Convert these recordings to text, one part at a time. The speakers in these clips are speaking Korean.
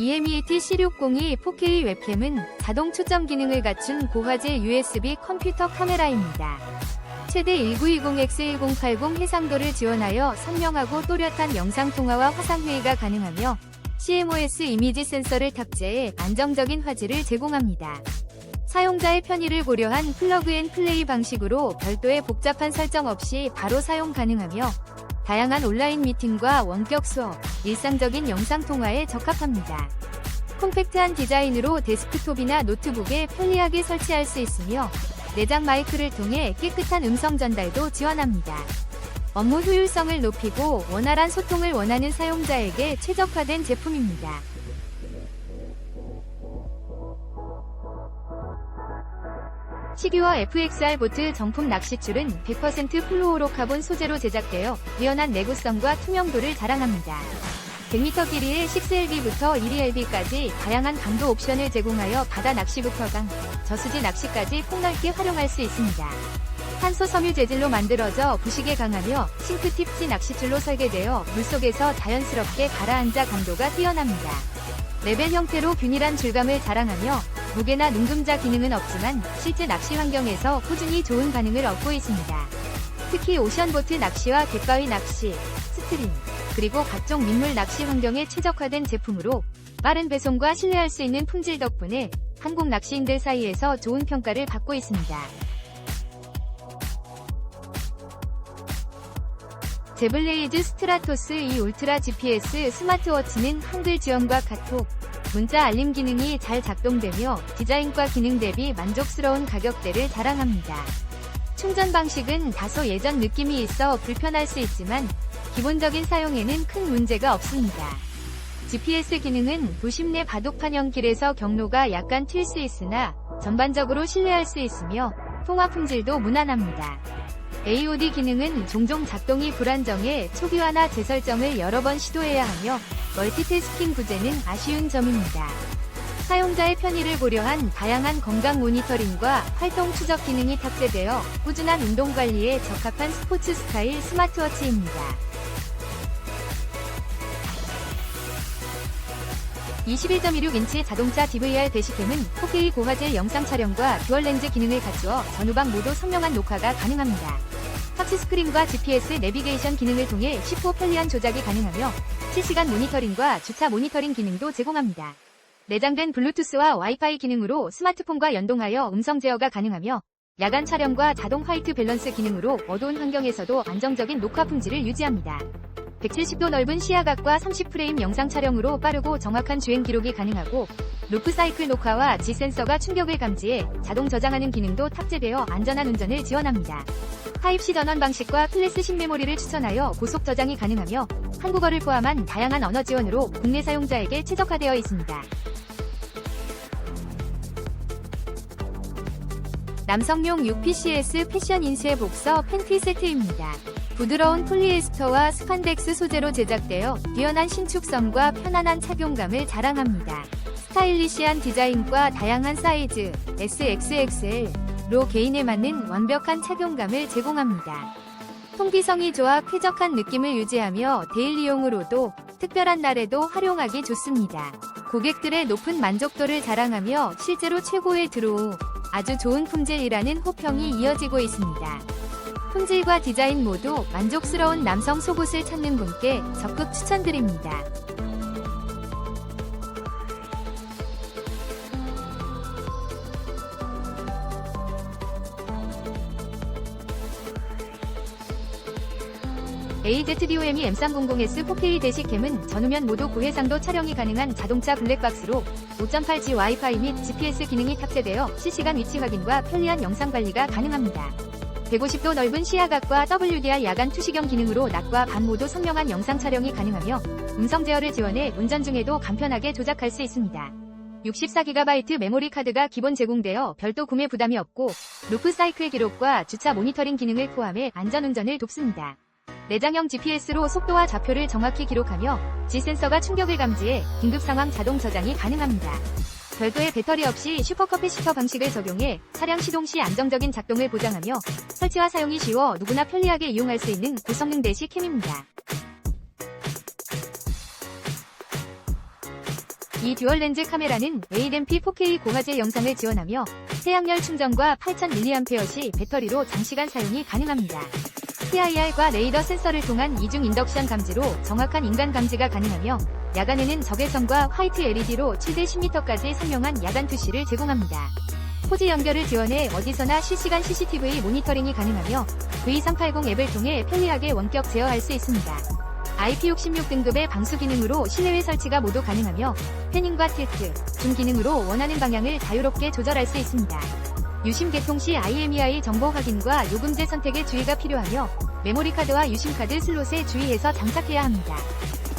EMEAT C602 4K 웹캠은 자동 초점 기능을 갖춘 고화질 USB 컴퓨터 카메라입니다. 최대 1920x1080 해상도를 지원하여 선명하고 또렷한 영상통화와 화상회의가 가능하며 CMOS 이미지 센서를 탑재해 안정적인 화질을 제공합니다. 사용자의 편의를 고려한 플러그앤플레이 방식으로 별도의 복잡한 설정 없이 바로 사용 가능하며 다양한 온라인 미팅과 원격 수업, 일상적인 영상 통화에 적합합니다. 콤팩트한 디자인으로 데스크톱이나 노트북에 편리하게 설치할 수 있으며 내장 마이크를 통해 깨끗한 음성 전달도 지원합니다. 업무 효율성을 높이고 원활한 소통을 원하는 사용자에게 최적화된 제품입니다. 시리와 FXR 보트 정품 낚시줄은 100% 플루오로카본 소재로 제작되어 뛰어난 내구성과 투명도를 자랑합니다. 100m 길이의 6LB부터 1ELB까지 다양한 강도 옵션을 제공하여 바다 낚시부터 강, 저수지 낚시까지 폭넓게 활용할 수 있습니다. 탄소 섬유 재질로 만들어져 부식에 강하며 싱크팁 지 낚시줄로 설계되어 물속에서 자연스럽게 가라앉아 강도가 뛰어납니다. 레벨 형태로 균일한 줄감을 자랑하며 무게나 눈금자 기능은 없지만 실제 낚시 환경에서 꾸준히 좋은 반응을 얻고 있습니다. 특히 오션보트 낚시와 갯바위 낚시, 스트림, 그리고 각종 민물 낚시 환경에 최적화된 제품으로 빠른 배송과 신뢰할 수 있는 품질 덕분에 한국 낚시인들 사이에서 좋은 평가를 받고 있습니다. 제블레이즈 스트라토스 2 울트라 GPS 스마트워치는 한글 지원과 카톡, 문자 알림 기능이 잘 작동되며 디자인과 기능 대비 만족스러운 가격대를 자랑합니다. 충전 방식은 다소 예전 느낌이 있어 불편할 수 있지만 기본적인 사용에는 큰 문제가 없습니다. GPS 기능은 도심 내 바둑판형 길에서 경로가 약간 튈 수 있으나 전반적으로 신뢰할 수 있으며 통화 품질도 무난합니다. AOD 기능은 종종 작동이 불안정해 초기화나 재설정을 여러 번 시도해야 하며 멀티태스킹 부재는 아쉬운 점입니다. 사용자의 편의를 고려한 다양한 건강 모니터링과 활동 추적 기능이 탑재되어 꾸준한 운동 관리에 적합한 스포츠 스타일 스마트워치입니다. 21.16인치 자동차 DVR 대시캠은 4K 고화질 영상 촬영과 듀얼 렌즈 기능을 갖추어 전후방 모두 선명한 녹화가 가능합니다. 터치 스크린과 GPS 내비게이션 기능을 통해 쉽고 편리한 조작이 가능하며 실시간 모니터링과 주차 모니터링 기능도 제공합니다. 내장된 블루투스와 와이파이 기능으로 스마트폰과 연동하여 음성 제어가 가능하며 야간 촬영과 자동 화이트 밸런스 기능으로 어두운 환경에서도 안정적인 녹화 품질을 유지합니다. 170도 넓은 시야각과 30프레임 영상 촬영으로 빠르고 정확한 주행 기록이 가능하고 루프 사이클 녹화와 G 센서가 충격을 감지해 자동 저장하는 기능도 탑재되어 안전한 운전을 지원합니다. 타입C 전원 방식과 클래스 신 메모리를 추천하여 고속 저장이 가능하며 한국어를 포함한 다양한 언어 지원으로 국내 사용자에게 최적화되어 있습니다. 남성용 UPCS 패션 인쇄 복서 팬티 세트입니다. 부드러운 폴리에스터와 스판덱스 소재로 제작되어 뛰어난 신축성과 편안한 착용감을 자랑합니다. 스타일리시한 디자인과 다양한 사이즈 SXXL로 개인에 맞는 완벽한 착용감을 제공합니다. 통기성이 좋아 쾌적한 느낌을 유지하며 데일리용으로도 특별한 날에도 활용하기 좋습니다. 고객들의 높은 만족도를 자랑하며 실제로 최고의 드로우, 아주 좋은 품질이라는 호평이 이어지고 있습니다. 품질과 디자인 모두 만족스러운 남성 속옷을 찾는 분께 적극 추천드립니다. AZDOME M300S 4K 대시캠은 전후면 모두 고해상도 촬영이 가능한 자동차 블랙박스로 5.8G 와이파이 및 GPS 기능이 탑재되어 실시간 위치 확인과 편리한 영상 관리가 가능합니다. 150도 넓은 시야각과 WDR 야간 투시경 기능으로 낮과 밤 모두 선명한 영상 촬영이 가능하며 음성 제어를 지원해 운전 중에도 간편하게 조작할 수 있습니다. 64GB 메모리 카드가 기본 제공되어 별도 구매 부담이 없고 루프 사이클 기록과 주차 모니터링 기능을 포함해 안전운전을 돕습니다. 내장형 GPS로 속도와 좌표를 정확히 기록하며 G 센서가 충격을 감지해 긴급 상황 자동 저장이 가능합니다. 별도의 배터리 없이 슈퍼커피시터 방식을 적용해 차량 시동 시 안정적인 작동을 보장하며 설치와 사용이 쉬워 누구나 편리하게 이용할 수 있는 고성능 대시 캠입니다. 이 듀얼 렌즈 카메라는 ADMP 4K 고화질 영상을 지원하며 태양열 충전과 8000mAh 배터리로 장시간 사용이 가능합니다. PIR과 레이더 센서를 통한 이중 인덕션 감지로 정확한 인간 감지가 가능하며 야간에는 적외선과 화이트 LED로 최대 10m까지 선명한 야간 투시를 제공합니다. 포지 연결을 지원해 어디서나 실시간 CCTV 모니터링이 가능하며 V380 앱을 통해 편리하게 원격 제어할 수 있습니다. IP66 등급의 방수 기능으로 실내외 설치가 모두 가능하며 패닝과 틸트, 줌 기능으로 원하는 방향을 자유롭게 조절할 수 있습니다. 유심 개통 시 IMEI 정보 확인과 요금제 선택에 주의가 필요하며 메모리 카드와 유심 카드 슬롯에 주의해서 장착해야 합니다.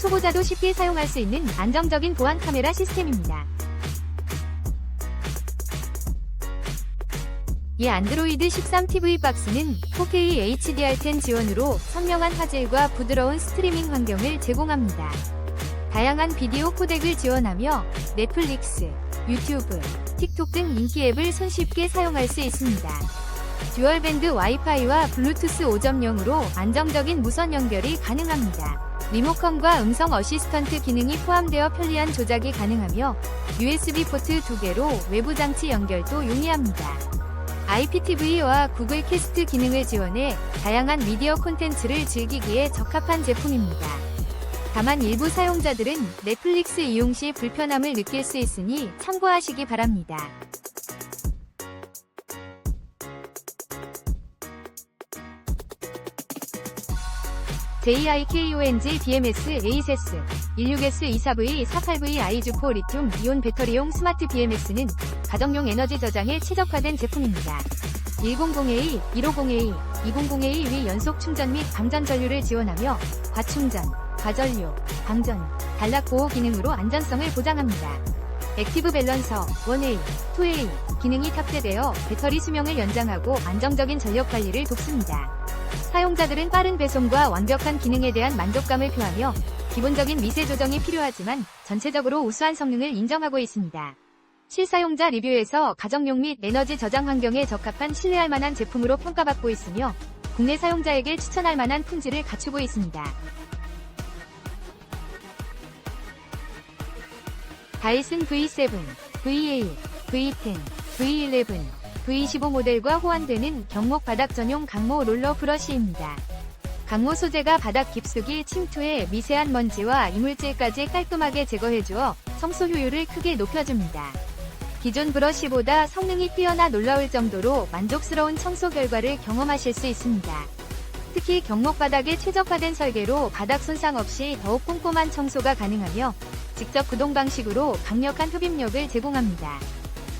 초보자도 쉽게 사용할 수 있는 안정적인 보안 카메라 시스템입니다. 이 안드로이드 13 TV 박스는 4K HDR10 지원으로 선명한 화질과 부드러운 스트리밍 환경을 제공합니다. 다양한 비디오 코덱을 지원하며 넷플릭스, 유튜브, 틱톡 등 인기 앱을 손쉽게 사용할 수 있습니다. 듀얼밴드 와이파이와 블루투스 5.0으로 안정적인 무선 연결이 가능합니다. 리모컨과 음성 어시스턴트 기능이 포함되어 편리한 조작이 가능하며 USB 포트 2개로 외부 장치 연결도 용이합니다. IPTV와 구글 캐스트 기능을 지원해 다양한 미디어 콘텐츠를 즐기기에 적합한 제품입니다. 다만 일부 사용자들은 넷플릭스 이용 시 불편함을 느낄 수 있으니 참고하시기 바랍니다. JIKONG BMS ASS 16S24V 48V 아이주포 리튬 이온 배터리용 스마트 BMS는 가정용 에너지 저장에 최적화된 제품입니다. 100A, 150A, 200A 위 연속 충전 및 방전 전류를 지원하며 과충전, 과전류, 방전, 단락 보호 기능으로 안전성을 보장합니다. 액티브 밸런서 1A, 2A 기능이 탑재되어 배터리 수명을 연장하고 안정적인 전력 관리를 돕습니다. 사용자들은 빠른 배송과 완벽한 기능에 대한 만족감을 표하며 기본적인 미세 조정이 필요하지만 전체적으로 우수한 성능을 인정하고 있습니다. 실사용자 리뷰에서 가정용 및 에너지 저장 환경에 적합한 신뢰할 만한 제품으로 평가받고 있으며 국내 사용자에게 추천할 만한 품질을 갖추고 있습니다. 다이슨 V7, V8, V10, V11, V15 모델과 호환되는 경목 바닥 전용 강모 롤러 브러쉬입니다. 강모 소재가 바닥 깊숙이 침투해 미세한 먼지와 이물질까지 깔끔하게 제거해주어 청소 효율을 크게 높여줍니다. 기존 브러쉬보다 성능이 뛰어나 놀라울 정도로 만족스러운 청소 결과를 경험하실 수 있습니다. 특히 경목 바닥에 최적화된 설계로 바닥 손상 없이 더욱 꼼꼼한 청소가 가능하며 직접 구동 방식으로 강력한 흡입력을 제공합니다.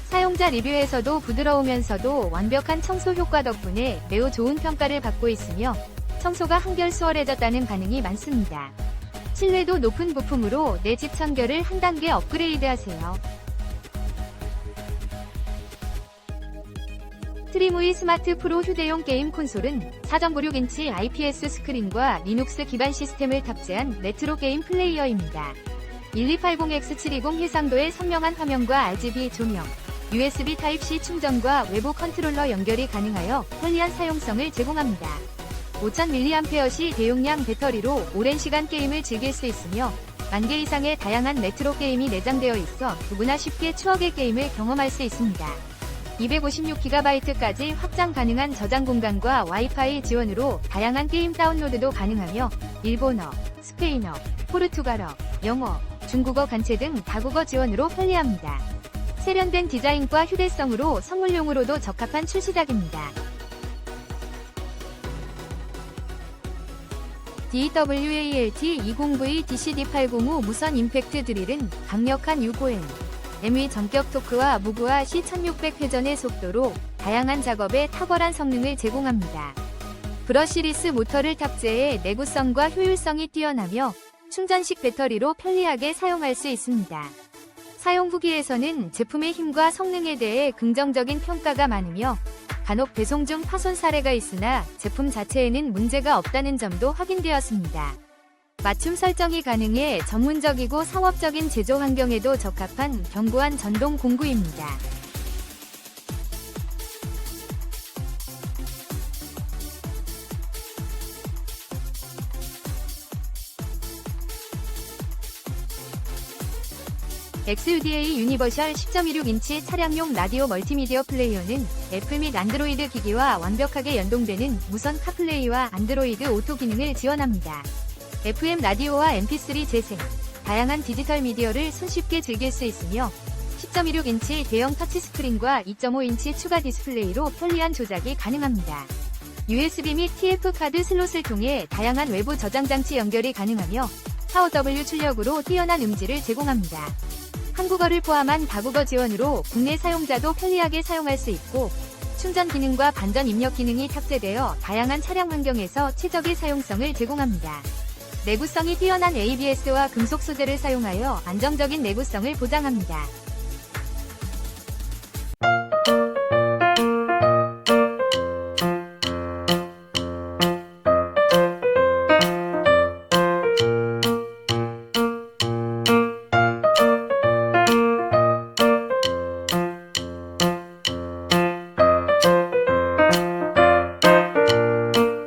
사용자 리뷰에서도 부드러우면서도 완벽한 청소 효과 덕분에 매우 좋은 평가를 받고 있으며 청소가 한결 수월해졌다는 반응이 많습니다. 신뢰도 높은 부품으로 내 집 청결을 한 단계 업그레이드 하세요. 트리무이 스마트 프로 휴대용 게임 콘솔은 4.96인치 IPS 스크린과 리눅스 기반 시스템을 탑재한 레트로 게임 플레이어입니다. 1280X720 해상도의 선명한 화면과 RGB 조명, USB Type-C 충전과 외부 컨트롤러 연결이 가능하여 편리한 사용성을 제공합니다. 5000mAh 대용량 배터리로 오랜 시간 게임을 즐길 수 있으며 만개 이상의 다양한 레트로 게임이 내장되어 있어 누구나 쉽게 추억의 게임을 경험할 수 있습니다. 256GB까지 확장 가능한 저장 공간과 와이파이 지원으로 다양한 게임 다운로드도 가능하며 일본어, 스페인어, 포르투갈어, 영어, 중국어 간체 등 다국어 지원으로 편리합니다. 세련된 디자인과 휴대성으로 선물용으로도 적합한 출시작입니다. DWALT20V DCD805 무선 임팩트 드릴은 강력한 6호M, MV 전격 토크와 무구화 C1600 회전의 속도로 다양한 작업에 탁월한 성능을 제공합니다. 브러시리스 모터를 탑재해 내구성과 효율성이 뛰어나며 충전식 배터리로 편리하게 사용할 수 있습니다. 사용 후기에서는 제품의 힘과 성능에 대해 긍정적인 평가가 많으며 간혹 배송 중 파손 사례가 있으나 제품 자체에는 문제가 없다는 점도 확인되었습니다. 맞춤 설정이 가능해 전문적이고 상업적인 제조 환경에도 적합한 견고한 전동 공구입니다. XUDA 유니버셜 10.16인치 차량용 라디오 멀티미디어 플레이어는 애플 및 안드로이드 기기와 완벽하게 연동되는 무선 카플레이와 안드로이드 오토 기능을 지원합니다. FM 라디오와 MP3 재생, 다양한 디지털 미디어를 손쉽게 즐길 수 있으며 10.16인치 대형 터치스크린과 2.5인치 추가 디스플레이로 편리한 조작이 가능합니다. USB 및 TF 카드 슬롯을 통해 다양한 외부 저장 장치 연결이 가능하며 4W 출력으로 뛰어난 음질을 제공합니다. 한국어를 포함한 다국어 지원으로 국내 사용자도 편리하게 사용할 수 있고 충전 기능과 반전 입력 기능이 탑재되어 다양한 차량 환경에서 최적의 사용성을 제공합니다. 내구성이 뛰어난 ABS와 금속 소재를 사용하여 안정적인 내구성을 보장합니다.